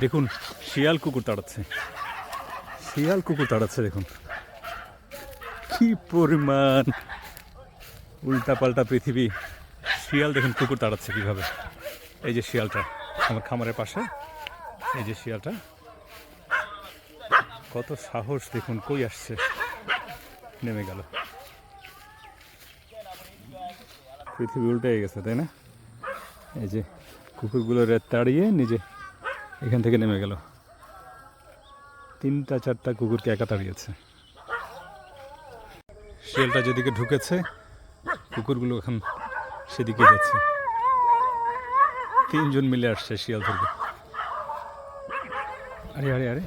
দেখুন, শিয়াল কুকুর তাড়াচ্ছে। শিয়াল কুকুর তাড়াচ্ছে, দেখুন। কি পরিমাণ উল্টাপাল্টা পৃথিবী। শিয়াল দেখুন, কুকুর তাড়াচ্ছে কীভাবে। এই যে শিয়ালটা, আমার খামারের পাশে। এই যে শিয়ালটা। কত সাহস, দেখুন, কই আসছে। নেমে গেল। পৃথিবী উল্টে গেছে, তাই না? এই যে কুকুরগুলো রে তাড়িয়ে নিজে এখান থেকে নেমে গেল। তিনটা, চারটা কুকুরকে একা তাড়িয়েছে। শিয়ালটা যেদিকে ঢুকেছে, কুকুরগুলো এখন সেদিকে যাচ্ছে। তিনজন মিলে আসছে শিয়াল ধরবে আরে আরে আরে।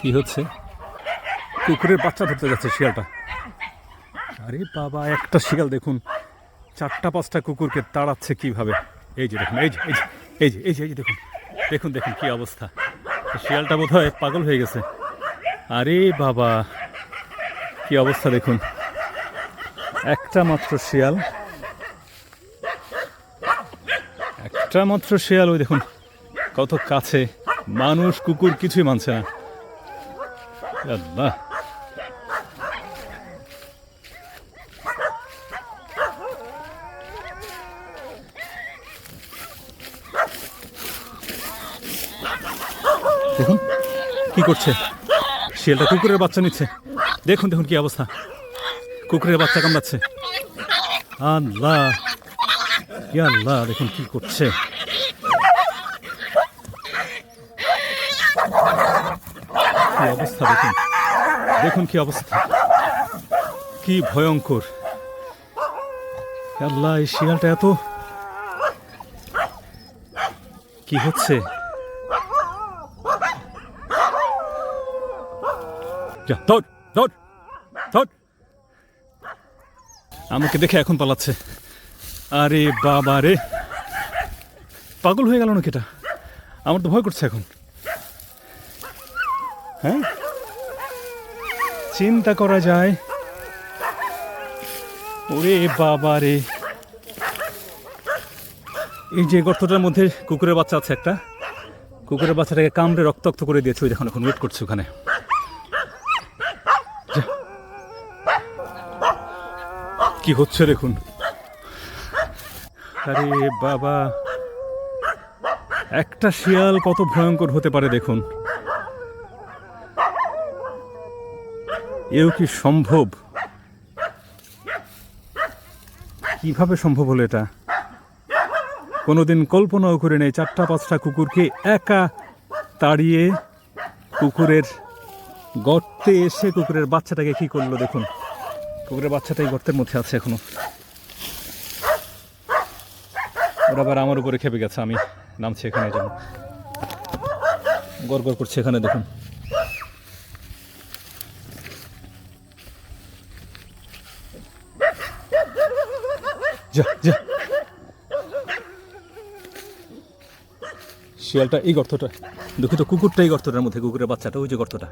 কি হচ্ছে? কুকুরের বাচ্চা ধরতে যাচ্ছে শিয়ালটা। আরে বাবা, একটা শিয়াল দেখুন, চারটা, পাঁচটা কুকুরকে তাড়াচ্ছে কীভাবে? এই যে দেখুন, এই যে এই যে। এই যে এই যে এই যে দেখুন দেখুন দেখুন কি অবস্থা। শিয়ালটা বোধ হয় পাগল হয়ে গেছে। আরে বাবা, কি অবস্থা দেখুন। একটা মাত্র শিয়াল। একটা মাত্র শিয়াল, ওই দেখুন, কত কাছে। মানুষ, কুকুর, কিছুই মানছে না। আল্লাহ। দেখুন, কি করছে? শিয়ালটা কুকুরের বাচ্চা নিচ্ছে। দেখুন দেখুন কি অবস্থা। কুকুরের বাচ্চা কামড়াচ্ছে। আল্লাহ। আল্লাহ, দেখুন কি করছে। কি অবস্থা, দেখুন। দেখুন কি অবস্থা। কি ভয়ঙ্কর। আল্লাহ, এই শিয়ালটা এত কি হচ্ছে? যা, ধর ধর ধর। আমাকে দেখে এখন পালাচ্ছে। আরে বাবা রে। পাগল হয়ে গেল নাকি এটা? আমার তো ভয় করছে এখন। হ্যাঁ? চিন্তা করা যায়। ওরে বাবা রে। এই যে গর্তটার মধ্যে কুকুরের বাচ্চা আছে একটা, কুকুরের বাচ্চাটাকে কামড়ে রক্তাক্ত করে দিয়েছে ওই দেখুন এখন ওয়েট করছে ওখানে। কি হচ্ছে দেখুন? আরে বাবা, একটা শিয়াল কত ভয়ঙ্কর হতে পারে দেখুন। এও কি সম্ভব? কীভাবে সম্ভব হলো এটা? কোনোদিন কল্পনাও করে নেই চারটা পাঁচটা কুকুরকে একা তাড়িয়ে কুকুরের গর্তে এসে কুকুরের বাচ্চাটাকে কি করল দেখুন। কুকুরের বাচ্চাটাই গর্তের মধ্যে আছে এখনও। ওরা আবার আমার উপরে খেপে গেছে, আমি নামছি এখানে জন্য গড় গড় করছে এখানে, দেখুন। শিয়ালটা এই গর্তটা, দুঃখিত, কুকুরটা এই গর্তটার মধ্যে, কুকুরের বাচ্চাটা, ওই যে গর্তটা।